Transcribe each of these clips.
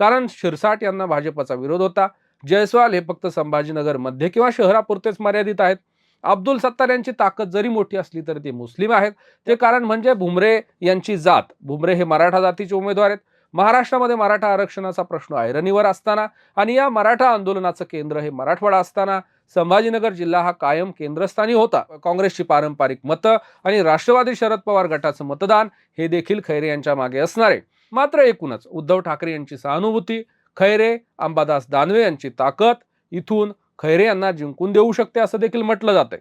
कारण शिरसाट यांना भाजपचा विरोध होता. जयस्वाल हे फक्त संभाजीनगरमध्ये किंवा शहरापुरतेच मर्यादित आहेत. अब्दुल सत्तार यांची ताकद जरी मोठी असली तरी ते मुस्लिम आहेत. ते कारण म्हणजे भुमरे यांची जात. भुमरे हे मराठा जातीचे उमेदवार आहेत. महाराष्ट्रामध्ये मराठा आरक्षणाचा प्रश्न ऐरणीवर असताना आणि या मराठा आंदोलनाचं केंद्र हे मराठवाडा असताना संभाजीनगर जिल्हा हा कायम केंद्रस्थानी होता. काँग्रेसची पारंपरिक मतं आणि राष्ट्रवादी शरद पवार गटाचं मतदान हे देखील खैरे यांच्या मागे असणार. आहे मात्र एकूणच उद्धव ठाकरे यांची सहानुभूती खैरे अंबादास दानवे यांची ताकद इथून खैरे यांना जिंकून देऊ शकते असं देखील म्हटलं जातंय.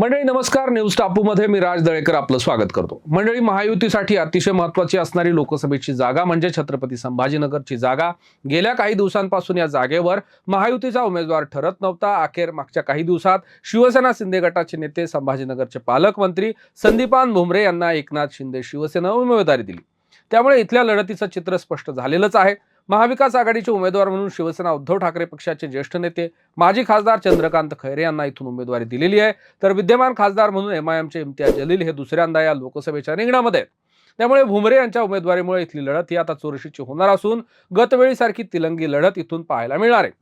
मंडळी नमस्कार. न्यूज टापूमध्ये मी राज दळेकर आपलं स्वागत करतो. मंडळी महायुतीसाठी अतिशय महत्वाची असणारी लोकसभेची जागा म्हणजे छत्रपती संभाजीनगरची जागा. गेल्या काही दिवसांपासून या जागेवर महायुतीचा उमेदवार ठरत नव्हता. अखेर मागच्या काही दिवसात शिवसेना शिंदे गटाचे नेते संभाजीनगरचे पालकमंत्री संदीपान भुमरे यांना एकनाथ शिंदे शिवसेना उमेदवारी दिली. त्यामुळे इथल्या लढतीचं चित्र स्पष्ट झालेलंच आहे. महाविकास आघाडीचे उमेदवार म्हणून शिवसेना उद्धव ठाकरे पक्षाचे ज्येष्ठ नेते माजी खासदार चंद्रकांत खैरे यांना इथून उमेदवारी दिलेली आहे. तर विद्यमान खासदार म्हणून एम आयमचे इम्तियाज जलील हे दुसऱ्यांदा या लोकसभेच्या रिंगणामध्ये त्यामुळे भुमरे यांच्या उमेदवारीमुळे इथली लढत ही आता चुरशीची होणार असून गतवेळीसारखी तिलंगी लढत इथून पाहायला मिळणार आहे.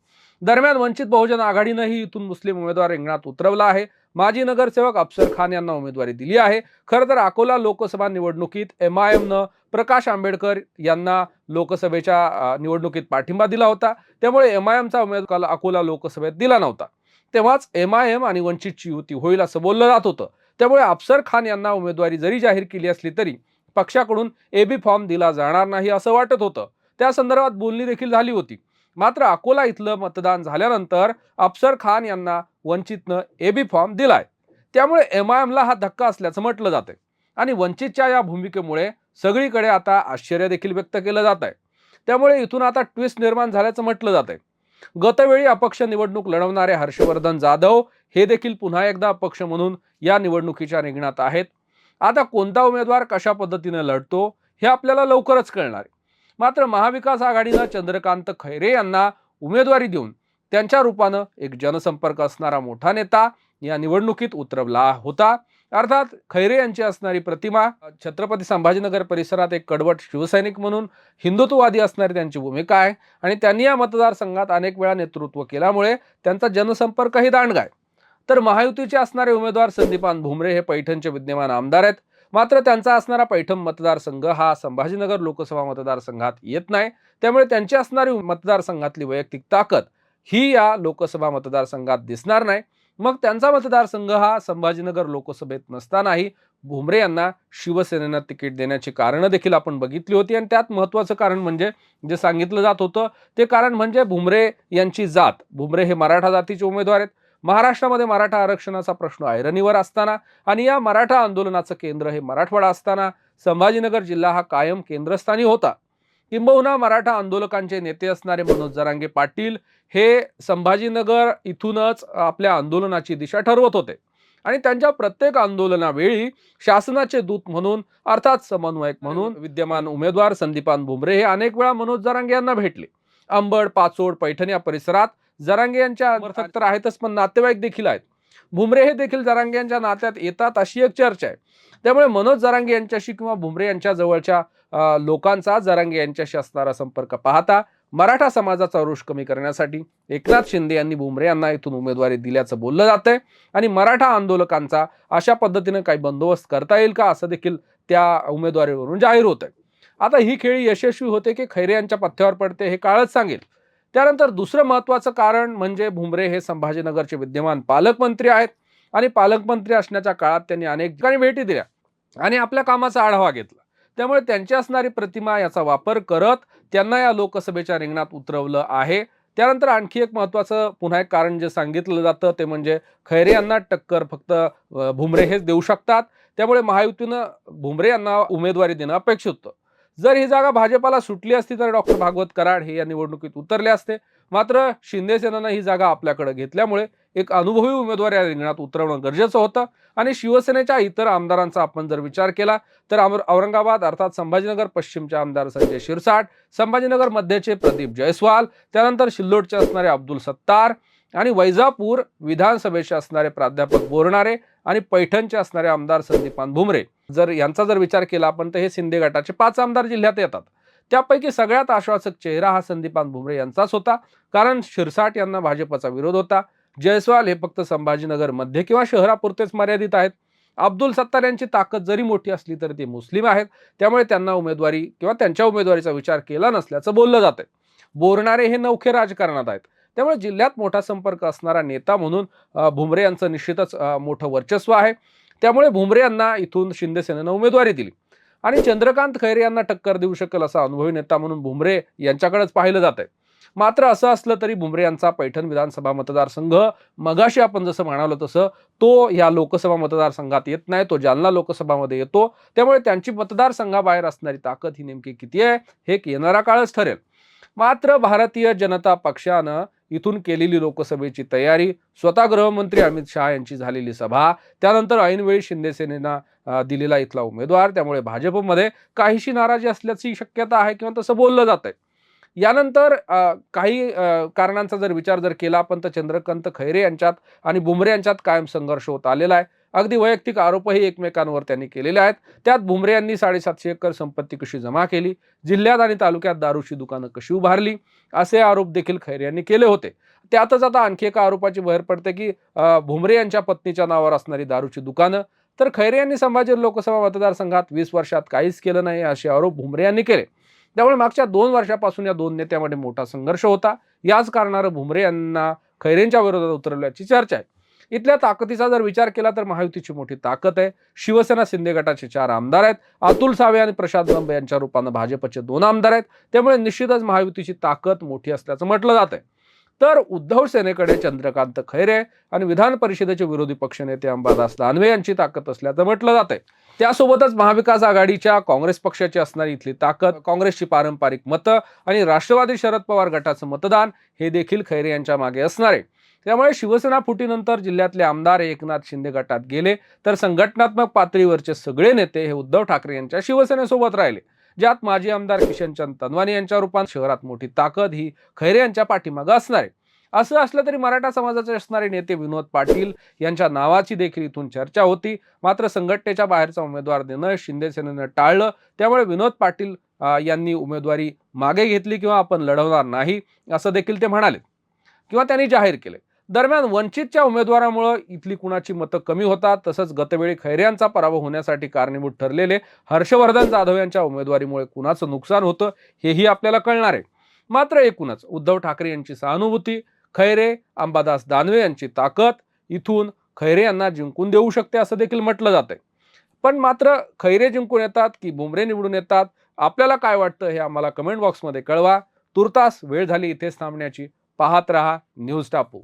दरम्यान वंचित बहुजन आघाडीनंही इथून मुस्लिम उमेदवार रिंगणात उतरवला आहे. माजी नगरसेवक अफसर खान यांना उमेदवारी दिली आहे. खरं तर अकोला लोकसभा निवडणुकीत एम आय एमनं प्रकाश आंबेडकर यांना लोकसभेच्या निवडणुकीत पाठिंबा दिला होता. त्यामुळे एम आय एमचा उमेदवार अकोला लोकसभेत दिला नव्हता. तेव्हाच एम आय एम आणि वंचितची युती होईल असं बोललं जात होतं. त्यामुळे अफसर खान यांना उमेदवारी जरी जाहीर केली असली तरी पक्षाकडून एबी फॉर्म दिला जाणार नाही असं वाटत होतं. त्या संदर्भात बोलणी देखील झाली होती. मात्र अकोला इथलं मतदान झाल्यानंतर अफसर खान यांना वंचितनं एबी फॉर्म दिलाय. त्यामुळे एम आय एमला हा धक्का असल्याचं म्हटलं जातंय. आणि वंचितच्या या भूमिकेमुळे सगळीकडे आता आश्चर्य देखील व्यक्त केलं जात आहे त्यामुळे इथून आता ट्विस्ट निर्माण झाल्याचं म्हटलं जात आहे गतवेळी अपक्ष निवडणूक लढवणारे हर्षवर्धन जाधव हे देखील पुन्हा एकदा अपक्ष म्हणून या निवडणुकीच्या रिंगणात आहेत. आता कोणता उमेदवार कशा पद्धतीने लढतो हे आपल्याला लवकरच कळणार मात्र महाविकास आघाडीनं चंद्रकांत खैरे यांना उमेदवारी देऊन त्यांच्या रूपानं एक जनसंपर्क असणारा मोठा नेता या निवडणुकीत उतरवला होता. अर्थात खैरे यांची असणारी प्रतिमा छत्रपती संभाजीनगर परिसरात एक कडवट शिवसैनिक म्हणून हिंदुत्ववादी असणारी त्यांची भूमिका आहे आणि त्यांनी या मतदारसंघात अनेक वेळा नेतृत्व केल्यामुळे त्यांचा जनसंपर्कही दांडगाय तर महायुतीचे असणारे उमेदवार संदीपान भुमरे हे पैठणचे विद्यमान आमदार आहेत. मात्र त्यांचा असणारा पैठण मतदारसंघ हा संभाजीनगर लोकसभा मतदारसंघात येत नाही. त्यामुळे त्यांची असणारी मतदारसंघातली वैयक्तिक ताकद ही या लोकसभा मतदारसंघात दिसणार नाही. मग त्यांचा मतदारसंघ हा संभाजीनगर लोकसभेत नसतानाही भुमरे यांना शिवसेनेनं तिकीट देण्याची कारणं देखील आपण बघितली होती. आणि त्यात महत्त्वाचं कारण म्हणजे जे सांगितलं जात होतं ते कारण म्हणजे भुमरे यांची जात. भुमरे हे मराठा जातीचे उमेदवार आहेत. महाराष्ट्रामध्ये मराठा आरक्षणाचा प्रश्न ऐरणीवर असताना आणि या मराठा आंदोलनाचं केंद्र हे मराठवाडा असताना संभाजीनगर जिल्हा हा कायम केंद्रस्थानी होता. किंबहुना मराठा आंदोलकांचे नेते असणारे मनोज जरांगे पाटील हे संभाजीनगर इथूनच आपल्या आंदोलनाची दिशा ठरवत होते. आणि त्यांच्या प्रत्येक आंदोलनावेळी शासनाचे दूत म्हणून अर्थात समन्वयक म्हणून विद्यमान उमेदवार संदीपान भुमरे हे अनेक वेळा मनोज जरांगे यांना भेटले. अंबड पाचोड पैठण या परिसरात जरांगे यांच्या समर्थक तर आहेतच पण नातेवाईक देखील आहेत. भुमरे हे देखील जरांगे यांच्या नात्यात येतात अशी एक चर्चा आहे. त्यामुळे मनोज जरांगे यांच्याशी किंवा भुमरे यांच्या जवळच्या लोकांचा जरांगे यांच्याशी असणारा संपर्क पाहता मराठा समाजाचा रोष कमी करण्यासाठी एकनाथ शिंदे यांनी भुमरे यांना इथून उमेदवारी दिल्याचं बोललं जातंय. आणि मराठा आंदोलकांचा अशा पद्धतीने काही बंदोबस्त करता येईल का असं देखील त्या उमेदवारीवरून जाहीर होत आहे आता ही खेळी यशस्वी होते की खैरे यांच्या पथ्यावर पडते हे काळच सांगेल. त्यानंतर दुसरं महत्त्वाचं कारण म्हणजे भुमरे हे संभाजीनगरचे विद्यमान पालकमंत्री आहेत आणि पालकमंत्री असण्याच्या काळात त्यांनी अनेक ठिकाणी भेटी दिल्या आणि आपल्या कामाचा आढावा घेतला. त्यामुळे त्यांची असणारी प्रतिमा याचा वापर करत त्यांना या लोकसभेच्या रिंगणात उतरवलं आहे. त्यानंतर आणखी एक महत्त्वाचं पुन्हा एक कारण जे सांगितलं जातं ते म्हणजे खैरे यांना टक्कर फक्त भुमरे हेच देऊ शकतात. त्यामुळे महायुतीनं भुमरे यांना उमेदवारी देणं अपेक्षित होतं. जर ही जागा भाजपाला सुटली असती तर डॉक्टर भागवत कराड हे या निवडणुकीत उतरले असते. मात्र शिंदे सेनेनं ही जागा आपल्याकडे घेतल्यामुळे एक अनुभवी उमेदवार या रिंगणात उतरवणं गरजेचं होतं. आणि शिवसेनेच्या इतर आमदारांचा आपण जर विचार केला तर औरंगाबाद अर्थात संभाजीनगर पश्चिमचे आमदार संजय शिरसाट संभाजीनगर मध्यचे प्रदीप जयस्वाल त्यानंतर शिल्लोडचे असणारे अब्दुल सत्तार आणि वैजापूर विधानसभेचे असणारे प्राध्यापक बोरणारे आणि पैठणचे असणारे आमदार संदीपान भुमरे. जर यांचा जर विचार केला आपण तर हे शिंदे गटाचे पाच आमदार जिल्ह्यात येतात. त्यापैकी सगळ्यात आश्वासक चेहरा हा संदीपान भुमरे यांचाच होता. कारण शिरसाट यांना भाजपचा विरोध होता. जयस्वाल हे फक्त संभाजीनगरमध्ये किंवा शहरापुरतेच मर्यादित आहेत. अब्दुल सत्तार यांची ताकद जरी मोठी असली तरी ते मुस्लिम आहेत. त्यामुळे त्यांना उमेदवारी किंवा त्यांच्या उमेदवारीचा विचार केला नसल्याचं बोललं जातंय. बोरणारे हे नौखे राजकारणात आहेत. त्यामुळे जिल्ह्यात मोठा संपर्क असणारा नेता म्हणून भुमरे यांचं निश्चितच मोठं वर्चस्व आहे. त्यामुळे भुमरे यांना इथून शिंदे सेनेनं उमेदवारी दिली. आणि चंद्रकांत खैरे यांना टक्कर देऊ शकेल असा अनुभवी नेता म्हणून भुमरे यांच्याकडेच पाहिलं जात आहे मात्र असं असलं तरी भुमरे यांचा पैठण विधानसभा मतदारसंघ मगाशी आपण जसं म्हणालो तसं तो या लोकसभा मतदारसंघात येत नाही तो जालना लोकसभामध्ये येतो. त्यामुळे त्यांची मतदारसंघाबाहेर असणारी ताकद ही नेमकी किती आहे हे येणारा काळच ठरेल. मात्र भारतीय जनता पक्षानं इथून केलेली लोकसभेची तयारी. स्वतः गृहमंत्री अमित शहा यांची झालेली सभा. त्यानंतर ऐनवेळी शिंदेसेनेना दिलेला इथला उमेदवार. त्यामुळे भाजपमध्ये काहीशी नाराजी असल्याची शक्यता आहे किंवा तसं बोललं जात आहे यानंतर काही कारणांचा जर विचार जर केला आपण तर चंद्रकांत खैरे यांच्यात आणि बुमरे यांच्यात कायम संघर्ष होत आलेला आहे. अगदी वैयक्तिक आरोपही एकमेकांवर त्यांनी केलेले आहेत. त्यात भुमरे यांनी साडेसातशे एकर संपत्ती कशी जमा केली? जिल्ह्यात आणि तालुक्यात दारूची दुकानं कशी उभारली? असे आरोप देखील खैरे यांनी केले होते. त्यातच आता आणखी एका आरोपाची बहर पडते की भुमरे यांच्या पत्नीच्या नावावर असणारी दारूची दुकानं. तर खैरे यांनी संभाजी लोकसभा मतदारसंघात वीस वर्षात काहीच केलं नाही असे आरोप भुमरे यांनी केले. त्यामुळे मागच्या दोन वर्षापासून या दोन नेत्यामध्ये मोठा संघर्ष होता. याच कारणानं भुमरे यांना खैरेंच्या विरोधात उतरवल्याची चर्चा आहे. इथल्या ताकदीचा जर विचार केला तर महायुतीची मोठी ताकद आहे. शिवसेना शिंदे गटाचे चार आमदार आहेत. अतुल सावे आणि प्रशांत बंब यांच्या रूपानं भाजपचे दोन आमदार आहेत. त्यामुळे निश्चितच महायुतीची ताकद मोठी असल्याचं म्हटलं जात आहे. तर उद्धव सेनेकडे चंद्रकांत खैरे आणि विधान परिषदेचे विरोधी पक्षनेते अंबादास दानवे यांची ताकद असल्याचं म्हटलं जात आहे. त्यासोबतच महाविकास आघाडीच्या काँग्रेस पक्षाची असणारी इथली ताकद काँग्रेसची पारंपरिक मतं आणि राष्ट्रवादी शरद पवार गटाचं मतदान हे देखील खैरे यांच्या मागे असणार आहे. त्यामुळे शिवसेना फुटीनंतर जिल्ह्यातले आमदार एकनाथ शिंदे गटात गेले. तर संघटनात्मक पातळीवरचे सगळे नेते हे उद्धव ठाकरे यांच्या शिवसेनेसोबत राहिले. ज्यात माजी आमदार किशनचंद तनवानी यांच्या रूपात शहरात मोठी ताकद ही खैरे यांच्या पाठीमागं असणार. आहे असं असलं तरी मराठा समाजाचे असणारे नेते विनोद पाटील यांच्या नावाची देखील इथून चर्चा होती. मात्र संघटनेच्या बाहेरचा उमेदवार देणं शिंदे सेनेनं टाळलं. त्यामुळे विनोद पाटील यांनी उमेदवारी मागे घेतली किंवा आपण लढवणार नाही असं देखील ते म्हणाले. किंवा त्यांनी जाहीर केले. दरम्यान वंचितच्या उमेदवारामुळं इथली कुणाची मतं कमी होतात तसंच गतवेळी खैरे यांचा पराभव होण्यासाठी कारणीभूत ठरलेले हर्षवर्धन जाधव यांच्या उमेदवारीमुळे कुणाचं नुकसान होतं हेही आपल्याला कळणार आहे. मात्र एकूणच उद्धव ठाकरे यांची सहानुभूती खैरे अंबादास दानवे यांची ताकद इथून खैरे यांना जिंकून देऊ शकते असं देखील म्हटलं जातंय. पण मात्र खैरे जिंकून येतात की बुमरे निवडून येतात आपल्याला काय वाटतं हे आम्हाला कमेंट बॉक्समध्ये कळवा. तुर्तास वेळ झाली इथेच थांबण्याची. पाहत रहा न्यूज टापू.